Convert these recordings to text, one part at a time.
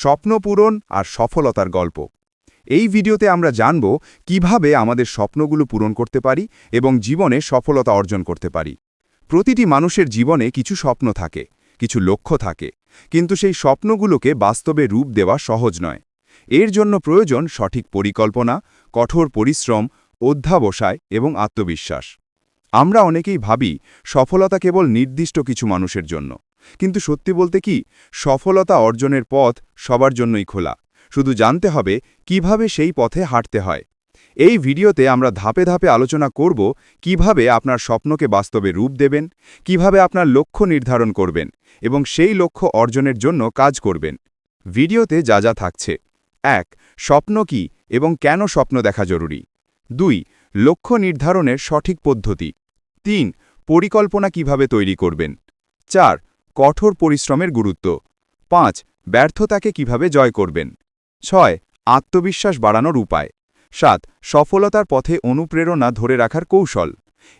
স্বপ্ন পূরণ আর সফলতার গল্প। এই ভিডিওতে আমরা জানব কীভাবে আমাদের স্বপ্নগুলো পূরণ করতে পারি এবং জীবনে সফলতা অর্জন করতে পারি। প্রতিটি মানুষের জীবনে কিছু স্বপ্ন থাকে, কিছু লক্ষ্য থাকে, কিন্তু সেই স্বপ্নগুলোকে বাস্তবে রূপ দেওয়া সহজ নয়। এর জন্য প্রয়োজন সঠিক পরিকল্পনা, কঠোর পরিশ্রম, অধ্যাবসায় এবং আত্মবিশ্বাস। আমরা অনেকেই ভাবি সফলতা কেবল নির্দিষ্ট কিছু মানুষের জন্য। কিন্তু সত্যি বলতে কি, সফলতা অর্জনের পথ সবার জন্যই খোলা। শুধু জানতে হবে কীভাবে সেই পথে হাঁটতে হয়। এই ভিডিওতে আমরা ধাপে ধাপে আলোচনা করব কীভাবে আপনার স্বপ্নকে বাস্তবে রূপ দেবেন, কীভাবে আপনার লক্ষ্য নির্ধারণ করবেন এবং সেই লক্ষ্য অর্জনের জন্য কাজ করবেন। ভিডিওতে যা যা থাকছে। এক, স্বপ্ন কি এবং কেন স্বপ্ন দেখা জরুরি? দুই, লক্ষ্য নির্ধারণের সঠিক পদ্ধতি। তিন, পরিকল্পনা কীভাবে তৈরি করবেন। চার কঠোর পরিশ্রমের গুরুত্ব। পাঁচ, ব্যর্থতাকে কীভাবে জয় করবেন? ছয়, আত্মবিশ্বাস বাড়ানোর উপায়। সাত, সফলতার পথে অনুপ্রেরণা ধরে রাখার কৌশল।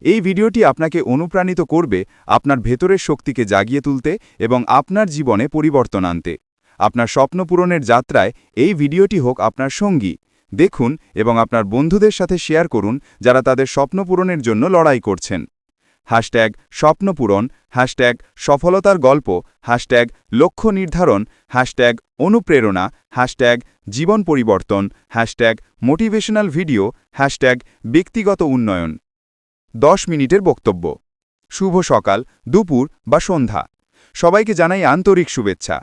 এই ভিডিওটি আপনাকে অনুপ্রাণিত করবে আপনার ভেতরের শক্তিকে জাগিয়ে তুলতে এবং আপনার জীবনে পরিবর্তন আনতে। আপনার স্বপ্ন পূরণের যাত্রায় এই ভিডিওটি হোক আপনার সঙ্গী। দেখুন এবং আপনার বন্ধুদের সাথে শেয়ার করুন যারা তাদের স্বপ্ন পূরণের জন্য লড়াই করছেন। হ্যাশট্যাগ স্বপ্নপূরণ, হ্যাশট্যাগ সফলতার গল্প, হ্যাশট্যাগ লক্ষ্য নির্ধারণ, হ্যাশট্যাগ অনুপ্রেরণা, হ্যাশট্যাগ জীবন পরিবর্তন, হ্যাশট্যাগ মোটিভেশনাল ভিডিও, হ্যাশট্যাগ ব্যক্তিগত উন্নয়ন। দশ মিনিটের বক্তব্য। শুভ সকাল, দুপুর বা সন্ধ্যা। সবাইকে জানাই আন্তরিক শুভেচ্ছা।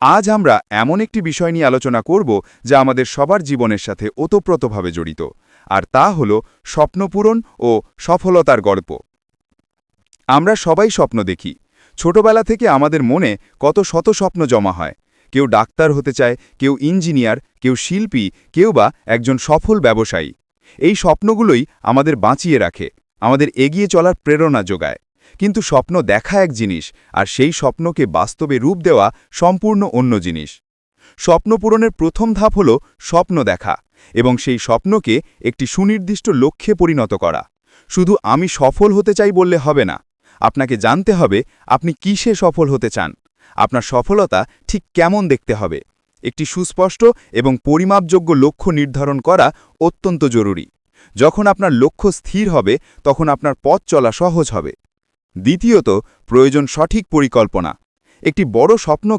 আজ আমরা এমন একটি বিষয় নিয়ে আলোচনা করব যা আমাদের সবার জীবনের সাথে ওতপ্রোতভাবে জড়িত। আর তা হল স্বপ্নপূরণ ও সফলতার গল্প। আমরা সবাই স্বপ্ন দেখি। ছোটবেলা থেকে আমাদের মনে কত শত স্বপ্ন জমা হয়। কেউ ডাক্তার হতে চায়, কেউ ইঞ্জিনিয়ার, কেউ শিল্পী, কেউ বা একজন সফল ব্যবসায়ী। এই স্বপ্নগুলোই আমাদের বাঁচিয়ে রাখে, আমাদের এগিয়ে চলার প্রেরণা যোগায়। কিন্তু স্বপ্ন দেখা এক জিনিস, আর সেই স্বপ্নকে বাস্তবে রূপ দেওয়া সম্পূর্ণ অন্য জিনিস। স্বপ্ন পূরণের প্রথম ধাপ হল স্বপ্ন দেখা, এবং সেই স্বপ্নকে একটি সুনির্দিষ্ট লক্ষ্যে পরিণত করা। শুধু আমি সফল হতে চাই বললে হবে না আপনাকে জানতে হবে আপনি কিসে সফল হতে চান। আপনার সফলতা ঠিক কেমন দেখতে হবে। একটি সুস্পষ্ট এবং পরিমাপযোগ্য লক্ষ্য নির্ধারণ করা অত্যন্ত জরুরি। যখন আপনার লক্ষ্য স্থির হবে, তখন আপনার পথ চলা সহজ হবে। দ্বিতীয়ত, প্রয়োজন সঠিক পরিকল্পনা। একটি বড় স্বপ্ন